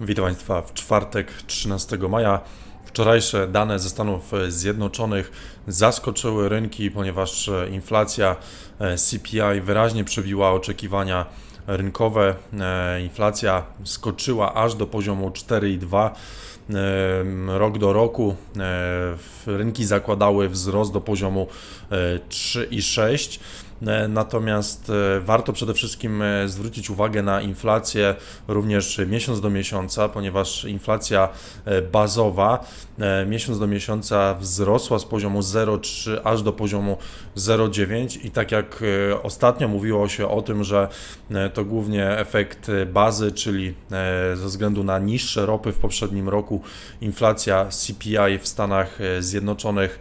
Witam Państwa w czwartek 13 maja. Wczorajsze dane ze Stanów Zjednoczonych zaskoczyły rynki, ponieważ inflacja e, CPI wyraźnie przebiła oczekiwania rynkowe. E, Inflacja skoczyła aż do poziomu 4,2 e, rok do roku. E, Rynki zakładały wzrost do poziomu e, 3,6. E, Natomiast e, warto przede wszystkim e, zwrócić uwagę na inflację również miesiąc do miesiąca, ponieważ inflacja bazowa miesiąc do miesiąca wzrosła z poziomu 0,3 aż do poziomu 0,9 i tak jak ostatnio mówiło się o tym, że to głównie efekt bazy, czyli ze względu na niższe ropy w poprzednim roku inflacja CPI w Stanach Zjednoczonych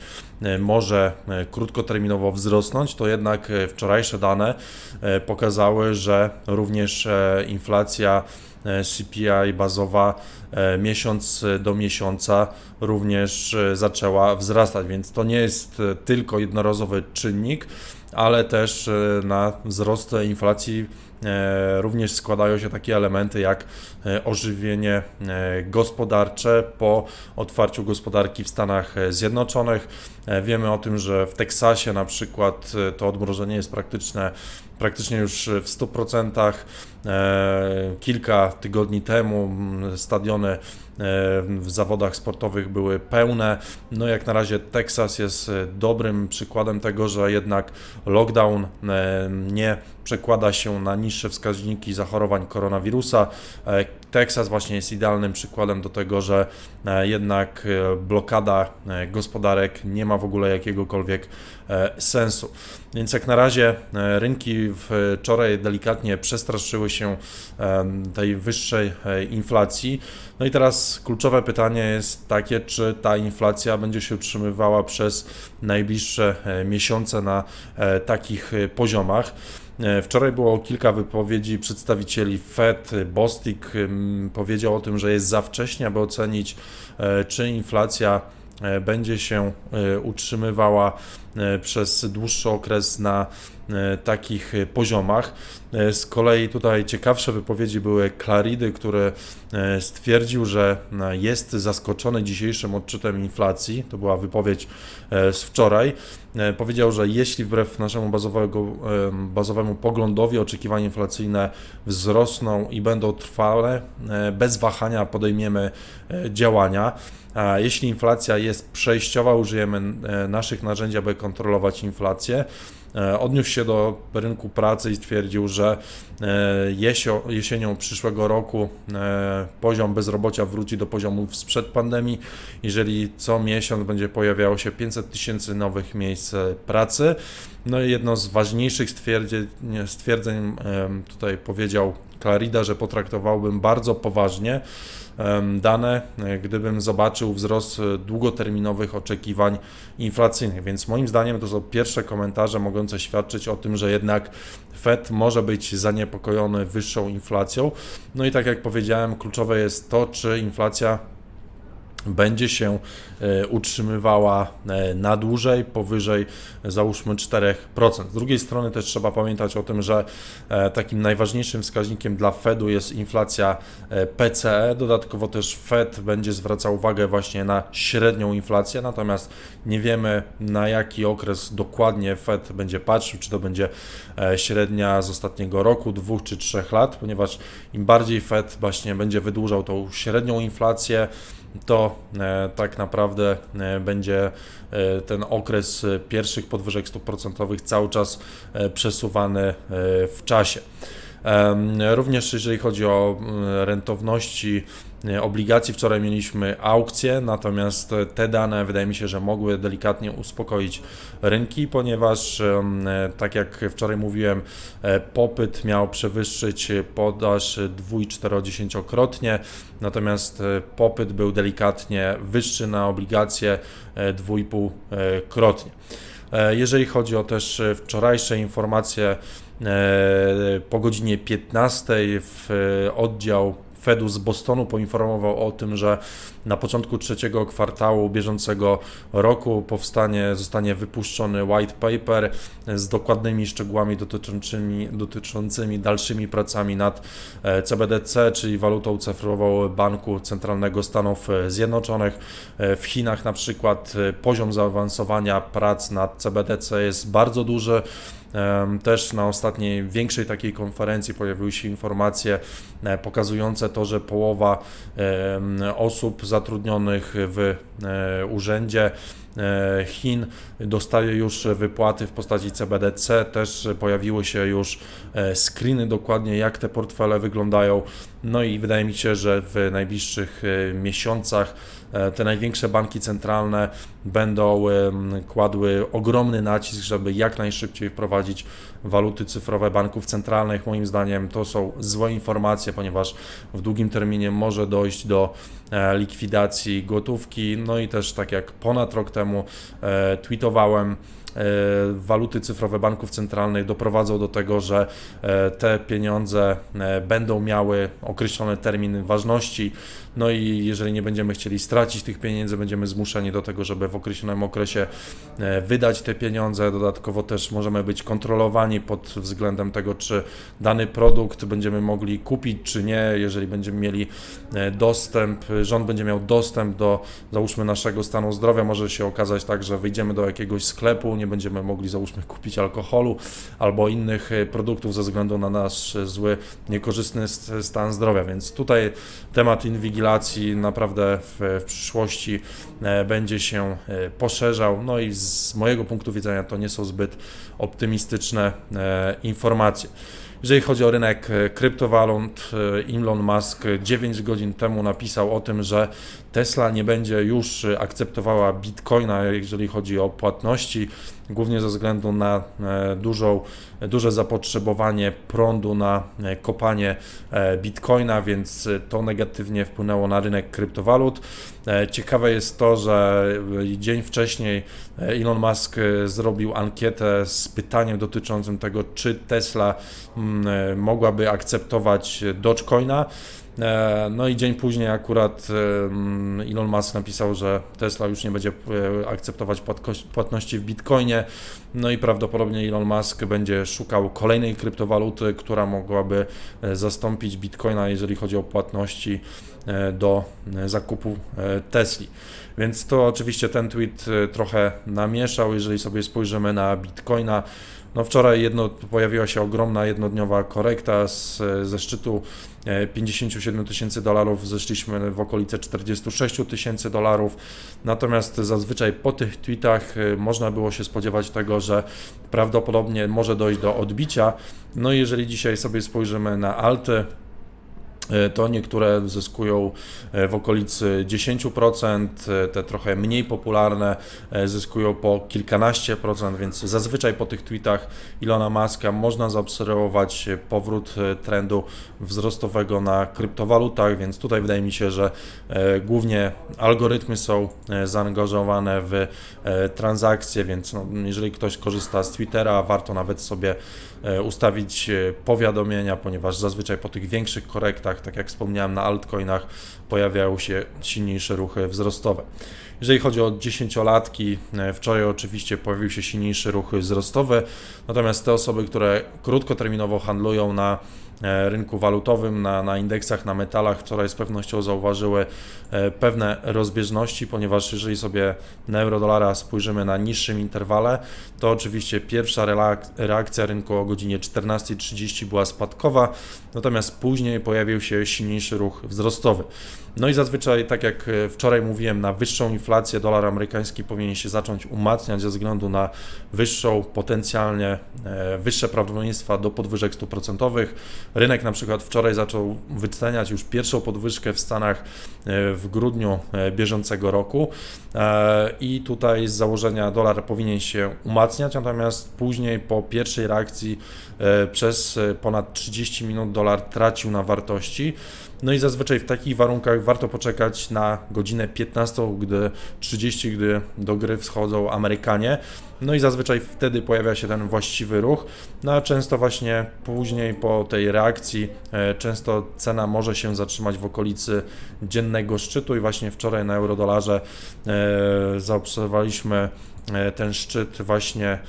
może e, krótkoterminowo wzrosnąć, to jednak e, wczorajsze dane e, pokazały, że również e, inflacja e, CPI bazowa e, miesiąc do miesiąca również e, zaczęła wzrastać, więc to nie jest e, tylko jednorazowy czynnik, ale też e, na wzrost inflacji e, również składają się takie elementy jak e, ożywienie gospodarcze po otwarciu gospodarki w Stanach Zjednoczonych. Wiemy o tym, że w Teksasie na przykład to odmrożenie jest praktyczne, praktycznie już w 100%. E, Kilka tygodni temu mm, stadiony e, w zawodach sportowych były pełne. No jak na razie Teksas jest e, dobrym przykładem tego, że jednak lockdown nie przekłada się na niższe wskaźniki zachorowań koronawirusa. Teksas właśnie jest idealnym przykładem do tego, że jednak blokada gospodarek nie ma w ogóle jakiegokolwiek sensu. Więc jak na razie e, rynki wczoraj delikatnie przestraszyły się em, tej wyższej e, inflacji. No i teraz kluczowe pytanie jest takie, czy ta inflacja będzie się utrzymywała przez najbliższe e, miesiące na e, takich e, poziomach. E, Wczoraj było kilka wypowiedzi przedstawicieli Fed. Bostik powiedział o tym, że jest za wcześnie, aby ocenić, e, czy inflacja e, będzie się e, utrzymywała e, przez dłuższy okres na e, takich e, poziomach. E, Z kolei tutaj ciekawsze wypowiedzi były Claridy, który e, stwierdził, że e, jest zaskoczony dzisiejszym odczytem inflacji. To była wypowiedź e, z wczoraj. E, Powiedział, że jeśli wbrew naszemu bazowego, em, bazowemu poglądowi oczekiwania inflacyjne wzrosną i będą trwale, e, bez wahania podejmiemy e, działania. A jeśli inflacja jest przejściowa, użyjemy e, naszych narzędzi, aby kontrolować inflację. E, Odniósł się do rynku pracy i stwierdził, że e, jesienią przyszłego roku e, poziom bezrobocia wróci do poziomów sprzed pandemii, jeżeli co miesiąc będzie pojawiało się 500 tysięcy nowych miejsc pracy. No i jedno z ważniejszych stwierdzeń, stwierdzeń tutaj powiedział Clarida, że potraktowałbym bardzo poważnie dane, e, gdybym zobaczył wzrost e, długoterminowych oczekiwań inflacyjnych. Więc moim zdaniem to są pierwsze komentarze mogące świadczyć o tym, że jednak Fed może być zaniepokojony wyższą inflacją. No i tak jak powiedziałem, kluczowe jest to, czy inflacja będzie się e, utrzymywała e, na dłużej, powyżej e, załóżmy 4%. Z drugiej strony też trzeba pamiętać o tym, że takim najważniejszym wskaźnikiem dla Fedu jest inflacja PCE. Dodatkowo też Fed będzie zwracał uwagę właśnie na średnią inflację, natomiast nie wiemy na jaki okres dokładnie Fed będzie patrzył, czy to będzie średnia z ostatniego roku, dwóch czy trzech lat, ponieważ im bardziej Fed właśnie będzie wydłużał tą średnią inflację, to e, tak naprawdę e, będzie e, ten okres pierwszych podwyżek stóp procentowych cały czas przesuwany w czasie. Również jeżeli chodzi o mm, rentowności obligacji, wczoraj mieliśmy aukcję, natomiast e, te dane wydaje mi się, że mogły delikatnie uspokoić rynki, ponieważ em, e, tak jak wczoraj mówiłem, e, popyt miał przewyższyć podaż dwu- i czterodziesięciokrotnie, natomiast e, popyt był delikatnie wyższy na obligacje e, dwu i pół e, krotnie. E, Jeżeli chodzi o też e, wczorajsze informacje, e, po godzinie 15 w e, oddział Fedu z Bostonu poinformował o tym, że na początku trzeciego kwartału bieżącego roku powstanie, zostanie wypuszczony white paper z dokładnymi szczegółami dotyczącymi, dotyczącymi dalszymi pracami nad e, CBDC, czyli walutą cyfrową Banku Centralnego Stanów Zjednoczonych. E, W Chinach na przykład e, poziom zaawansowania prac nad CBDC jest bardzo duży. Też na ostatniej większej takiej konferencji pojawiły się informacje e, pokazujące to, że połowa osób zatrudnionych w e, urzędzie Chin dostaje już wypłaty w postaci CBDC. Też pojawiły się już e, screeny dokładnie, jak te portfele wyglądają. No i wydaje mi się, że w najbliższych e, miesiącach e, te największe banki centralne będą kładły ogromny nacisk, żeby jak najszybciej wprowadzić waluty cyfrowe banków centralnych. Moim zdaniem to są złe informacje, ponieważ w długim terminie może dojść do e, likwidacji gotówki. No i też tak jak ponad rok temu e, tweetowałem, e, waluty cyfrowe banków centralnych doprowadzą do tego, że e, te pieniądze e, będą miały określony termin ważności. No i jeżeli nie będziemy chcieli stracić tych pieniędzy, będziemy zmuszeni do tego, żeby w określonym okresie e, wydać te pieniądze. Dodatkowo też możemy być kontrolowani pod względem tego, czy dany produkt będziemy mogli kupić, czy nie. Jeżeli będziemy mieli e, dostęp, rząd będzie miał dostęp do, załóżmy, naszego stanu zdrowia, może się okazać tak, że wyjdziemy do jakiegoś sklepu, nie będziemy mogli, załóżmy, kupić alkoholu albo innych e, produktów ze względu na nasz e, zły, niekorzystny stan zdrowia. Więc tutaj temat inwigilacji naprawdę w, w przyszłości e, będzie się poszerzał. No i z mojego punktu widzenia to nie są zbyt optymistyczne informacje. Jeżeli chodzi o rynek kryptowalut, Elon Musk 9 godzin temu napisał o tym, że Tesla nie będzie już e, akceptowała bitcoina, jeżeli chodzi o płatności, głównie ze względu na e, dużą, duże zapotrzebowanie prądu na e, kopanie e, bitcoina, więc e, to negatywnie wpłynęło na rynek kryptowalut. E, Ciekawe jest to, że e, dzień wcześniej e, Elon Musk e, zrobił ankietę z pytaniem dotyczącym tego, czy Tesla mm, e, mogłaby akceptować Dogecoina. E, No i dzień później akurat Elon Musk napisał, że Tesla już nie będzie e, akceptować płatności w Bitcoinie. No i prawdopodobnie Elon Musk będzie szukał kolejnej kryptowaluty, która mogłaby e, zastąpić Bitcoina, jeżeli chodzi o płatności do zakupu Tesli. Więc to oczywiście ten tweet trochę namieszał, jeżeli sobie spojrzymy na Bitcoina. No wczoraj jedno, pojawiła się ogromna jednodniowa korekta z, ze szczytu e, 57 tysięcy dolarów, zeszliśmy w okolice 46 tysięcy dolarów. Natomiast zazwyczaj po tych tweetach e, można było się spodziewać tego, że prawdopodobnie może dojść do odbicia. No i jeżeli dzisiaj sobie spojrzymy na alty, E, to niektóre zyskują e, w okolicy 10%, e, te trochę mniej popularne e, zyskują po kilkanaście procent, więc zazwyczaj po tych tweetach Ilona Maska można zaobserwować e, powrót e, trendu wzrostowego na kryptowalutach, więc tutaj wydaje mi się, że e, głównie algorytmy są e, zaangażowane w e, transakcje, więc no, jeżeli ktoś korzysta z Twittera, warto nawet sobie e, ustawić e, powiadomienia, ponieważ zazwyczaj po tych większych korektach, tak jak wspomniałem, na altcoinach pojawiają się silniejsze ruchy wzrostowe. Jeżeli chodzi o dziesięciolatki, e, wczoraj oczywiście pojawił się silniejszy ruch wzrostowy, natomiast te osoby, które krótkoterminowo handlują na rynku walutowym, na, na indeksach, na metalach, wczoraj z pewnością zauważyły e, pewne rozbieżności, ponieważ jeżeli sobie na euro-dolara spojrzymy na niższym interwale, to oczywiście pierwsza reakcja rynku o godzinie 14.30 była spadkowa, natomiast później pojawił się silniejszy ruch wzrostowy. No i zazwyczaj, tak jak e, wczoraj mówiłem, na wyższą inflację dolar amerykański powinien się zacząć umacniać ze względu na wyższą, potencjalnie e, wyższe prawdopodobieństwa do podwyżek stóp procentowych. Rynek na przykład wczoraj zaczął wyceniać już pierwszą podwyżkę w Stanach e, w grudniu e, bieżącego roku E, i tutaj z założenia dolar powinien się umacniać, natomiast później po pierwszej reakcji przez ponad 30 minut dolar tracił na wartości. No i zazwyczaj w takich warunkach warto poczekać na godzinę 15, gdy 30, gdy do gry wschodzą Amerykanie. No i zazwyczaj wtedy pojawia się ten właściwy ruch. No a często właśnie później po tej reakcji, e, często cena może się zatrzymać w okolicy dziennego szczytu i właśnie wczoraj na eurodolarze e, zaobserwowaliśmy e, ten szczyt właśnie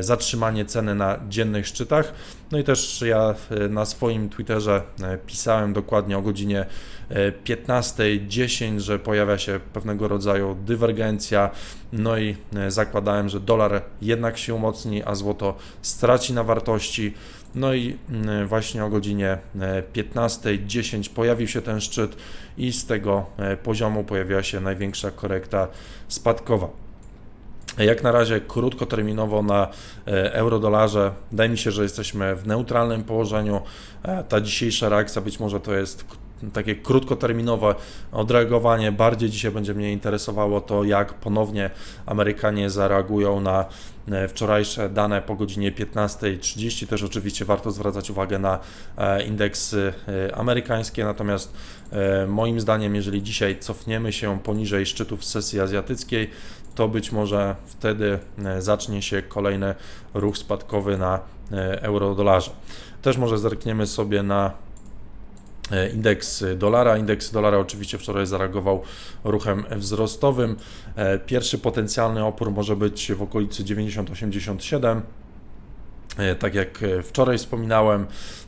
zatrzymanie ceny na dziennych szczytach. No i też ja e, na swoim Twitterze e, pisałem dokładnie o godzinie e, 15.10, że pojawia się pewnego rodzaju dywergencja. No i e, zakładałem, że dolar jednak się umocni, a złoto straci na wartości. No i właśnie o godzinie e, 15.10 pojawił się ten szczyt i z tego e, poziomu pojawiła się największa korekta spadkowa. Jak na razie krótkoterminowo na e, euro-dolarze wydaje mi się, że jesteśmy w neutralnym położeniu. E, Ta dzisiejsza reakcja być może to jest takie krótkoterminowe odreagowanie. Bardziej dzisiaj będzie mnie interesowało to, jak ponownie Amerykanie zareagują na e, wczorajsze dane po godzinie 15.30. Też oczywiście warto zwracać uwagę na e, indeksy e, amerykańskie, natomiast moim zdaniem, jeżeli dzisiaj cofniemy się poniżej szczytów sesji azjatyckiej, to być może wtedy zacznie się kolejny ruch spadkowy na euro-dolarze. Też może zerkniemy sobie na indeks dolara. Indeks dolara oczywiście wczoraj zareagował ruchem wzrostowym. E, Pierwszy potencjalny opór może być w okolicy 90-87. E, Tak jak e, wczoraj wspominałem,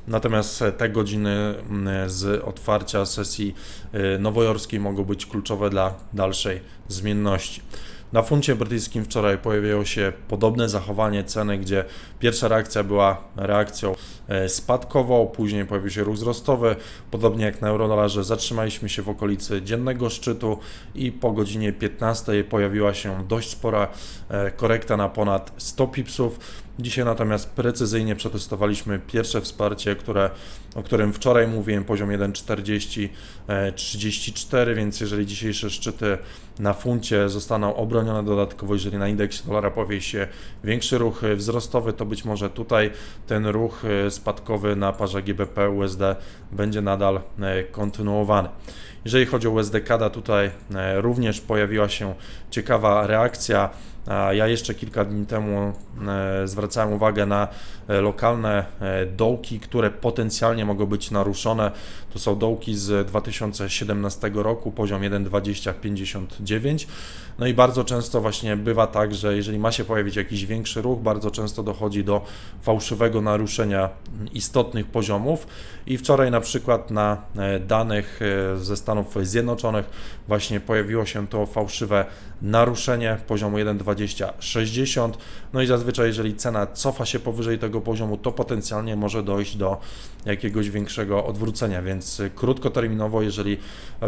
natomiast e, te godziny m, z otwarcia sesji e, nowojorskiej mogą być kluczowe dla dalszej zmienności. Na funcie brytyjskim wczoraj pojawiło się podobne zachowanie ceny, gdzie pierwsza reakcja była reakcją e, spadkową, później pojawił się ruch wzrostowy. Podobnie jak na eurodolarze zatrzymaliśmy się w okolicy dziennego szczytu i po godzinie 15 pojawiła się dość spora e, korekta na ponad 100 pipsów. Dzisiaj natomiast precyzyjnie przetestowaliśmy pierwsze wsparcie, które, o którym wczoraj mówiłem, poziom 1,4034, więc jeżeli dzisiejsze szczyty na funcie zostaną obronione dodatkowo, jeżeli na indeksie dolara pojawi się większy ruch e, wzrostowy, to być może tutaj ten ruch e, spadkowy na parze GBP USD będzie nadal e, kontynuowany. Jeżeli chodzi o USD CAD, tutaj e, również pojawiła się ciekawa reakcja. Ja jeszcze kilka dni temu e, zwracałem uwagę na e, lokalne e, dołki, które potencjalnie mogą być naruszone. To są dołki z 2017 roku, poziom 1,2059. No i bardzo często właśnie bywa tak, że jeżeli ma się pojawić jakiś większy ruch, bardzo często dochodzi do fałszywego naruszenia istotnych poziomów. I wczoraj na przykład na danych ze Stanów Zjednoczonych właśnie pojawiło się to fałszywe naruszenie poziomu 1,2060. No i zazwyczaj, jeżeli cena cofa się powyżej tego poziomu, to potencjalnie może dojść do jakiegoś większego odwrócenia. Więc y, krótkoterminowo, jeżeli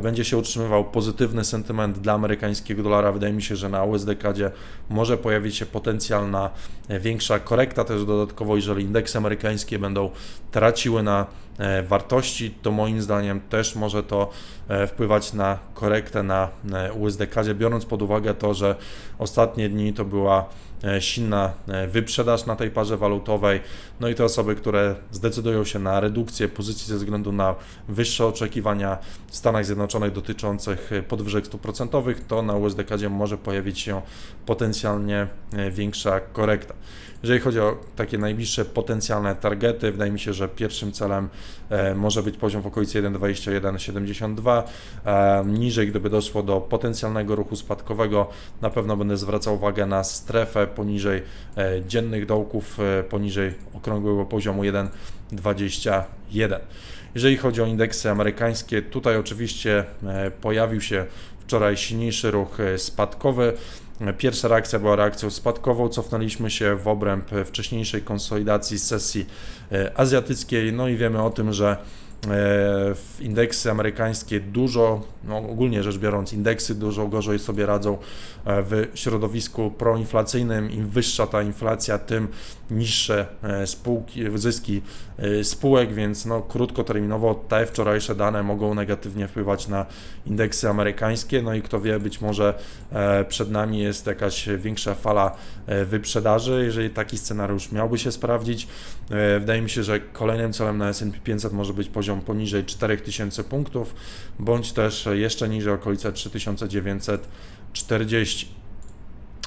będzie się utrzymywał pozytywny sentyment dla amerykańskiego dolara, wydaje mi się, że na USD-kadzie może pojawić się potencjalna e, większa korekta. Też dodatkowo, jeżeli indeksy amerykańskie będą traciły na e, wartości, to moim zdaniem też może to e, wpływać na korektę na USD-kadzie, biorąc pod uwagę to, że ostatnie dni to była silna e, wyprzedaż na tej parze walutowej. No i te osoby, które zdecydują się na redukcję pozycji ze względu na wyższe oczekiwania w Stanach Zjednoczonych dotyczących e, podwyżek stóp procentowych, to na USD-kadzie może pojawić się potencjalnie e, większa korekta. Jeżeli chodzi o takie najbliższe potencjalne targety, wydaje mi się, że pierwszym celem e, może być poziom w okolicy 1,2172. E, niżej, gdyby doszło do potencjalnego ruchu spadkowego, na pewno będę zwracał uwagę na strefę poniżej e, dziennych dołków, poniżej okrągłego poziomu 1,21. Jeżeli chodzi o indeksy amerykańskie, tutaj oczywiście pojawił się wczoraj silniejszy ruch spadkowy. Pierwsza reakcja była reakcją spadkową, cofnęliśmy się w obręb wcześniejszej konsolidacji z sesji e, azjatyckiej, no i wiemy o tym, że e, w indeksy amerykańskie dużo, no ogólnie rzecz biorąc, indeksy dużo gorzej sobie radzą e, w środowisku proinflacyjnym. Im wyższa ta inflacja, tym niższe e, spółki, zyski e, spółek, więc no, krótkoterminowo te wczorajsze dane mogą negatywnie wpływać na indeksy amerykańskie. No i kto wie, być może e, przed nami jest jakaś większa fala wyprzedaży. Jeżeli taki scenariusz miałby się sprawdzić, wydaje mi się, że kolejnym celem na S&P 500 może być poziom poniżej 4000 punktów, bądź też jeszcze niżej okolice 3940.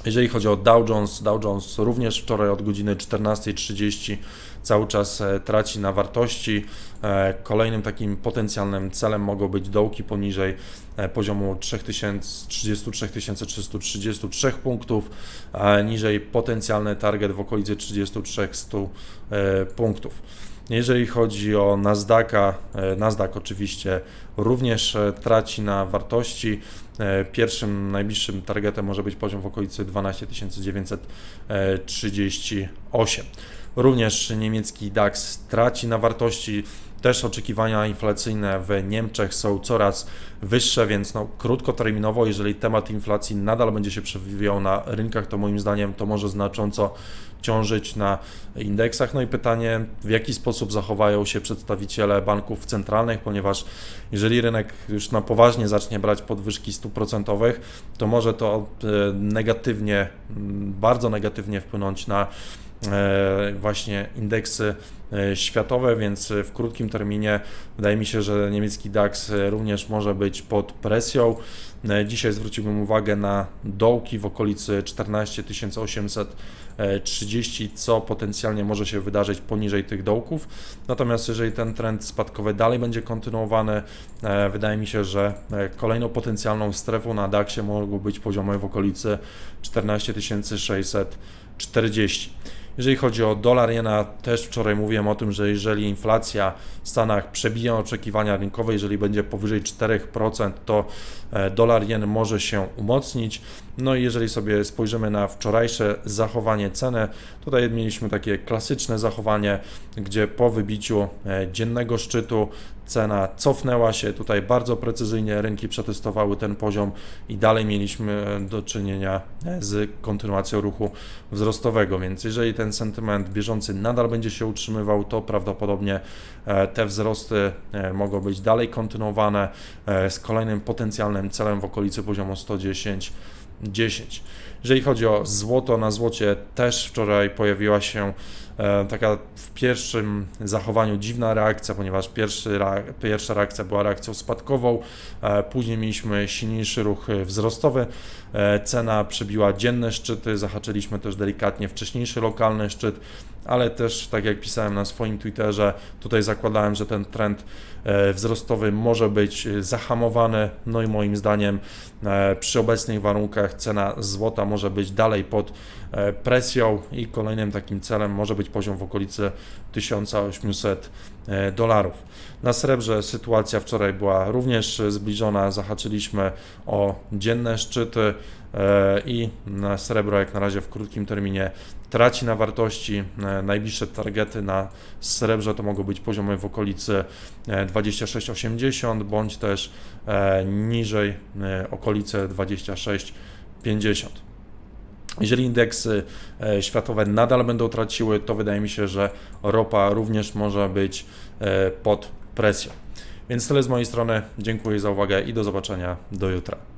Jeżeli chodzi o Dow Jones, Dow Jones również wczoraj od godziny 14.30 cały czas e, traci na wartości. E, Kolejnym takim potencjalnym celem mogą być dołki poniżej e, poziomu 3000 33 333 punktów, niżej potencjalny target w okolicy 33 100 e, punktów. Jeżeli chodzi o Nasdaqa, e, Nasdaq oczywiście również e, traci na wartości. E, Pierwszym najbliższym targetem może być poziom w okolicy 12 938. Również niemiecki DAX traci na wartości. Też oczekiwania inflacyjne w Niemczech są coraz wyższe, więc no, krótkoterminowo, jeżeli temat inflacji nadal będzie się przewijał na rynkach, to moim zdaniem to może znacząco ciążyć na indeksach. No i pytanie, w jaki sposób zachowają się przedstawiciele banków centralnych, ponieważ jeżeli rynek już na poważnie zacznie brać podwyżki stóp procentowych, to może to e, negatywnie, bardzo negatywnie wpłynąć na właśnie indeksy e, światowe, więc w krótkim terminie wydaje mi się, że niemiecki DAX również może być pod presją. E, Dzisiaj zwróciłbym uwagę na dołki w okolicy 14 830, co potencjalnie może się wydarzyć poniżej tych dołków. Natomiast jeżeli ten trend spadkowy dalej będzie kontynuowany, e, wydaje mi się, że e, kolejną potencjalną strefą na DAXie mogą być poziomy w okolicy 14 640. Jeżeli chodzi o dolar jena, też wczoraj mówiłem o tym, że jeżeli inflacja w Stanach przebija oczekiwania rynkowe, jeżeli będzie powyżej 4%, to dolar jen może się umocnić. No i jeżeli sobie spojrzymy na wczorajsze zachowanie ceny, tutaj mieliśmy takie klasyczne zachowanie, gdzie po wybiciu e, dziennego szczytu cena cofnęła się tutaj bardzo precyzyjnie, rynki przetestowały ten poziom i dalej mieliśmy do czynienia z kontynuacją ruchu wzrostowego, więc jeżeli ten sentyment bieżący nadal będzie się utrzymywał, to prawdopodobnie e, te wzrosty e, mogą być dalej kontynuowane e, z kolejnym potencjalnym celem w okolicy poziomu 110 10. Jeżeli chodzi o złoto, na złocie też wczoraj pojawiła się e, taka w pierwszym zachowaniu dziwna reakcja, ponieważ pierwszy, pierwsza reakcja była reakcją spadkową, e, później mieliśmy silniejszy ruch wzrostowy, e, cena przebiła dzienne szczyty, zahaczyliśmy też delikatnie wcześniejszy lokalny szczyt, ale też, tak jak pisałem na swoim Twitterze, tutaj zakładałem, że ten trend e, wzrostowy może być e, zahamowany. No i moim zdaniem e, przy obecnych warunkach cena złota może być dalej pod presją i kolejnym takim celem może być poziom w okolicy 1800 e, dolarów. Na srebrze sytuacja wczoraj była również zbliżona, zahaczyliśmy o dzienne szczyty i na srebro jak na razie w krótkim terminie traci na wartości. E, Najbliższe targety na srebrze to mogą być poziomy w okolicy e, 26,80 bądź też e, niżej e, okolice 26,50. Jeżeli indeksy e, światowe nadal będą traciły, to wydaje mi się, że ropa również może być e, pod presją. Więc tyle z mojej strony. Dziękuję za uwagę i do zobaczenia do jutra.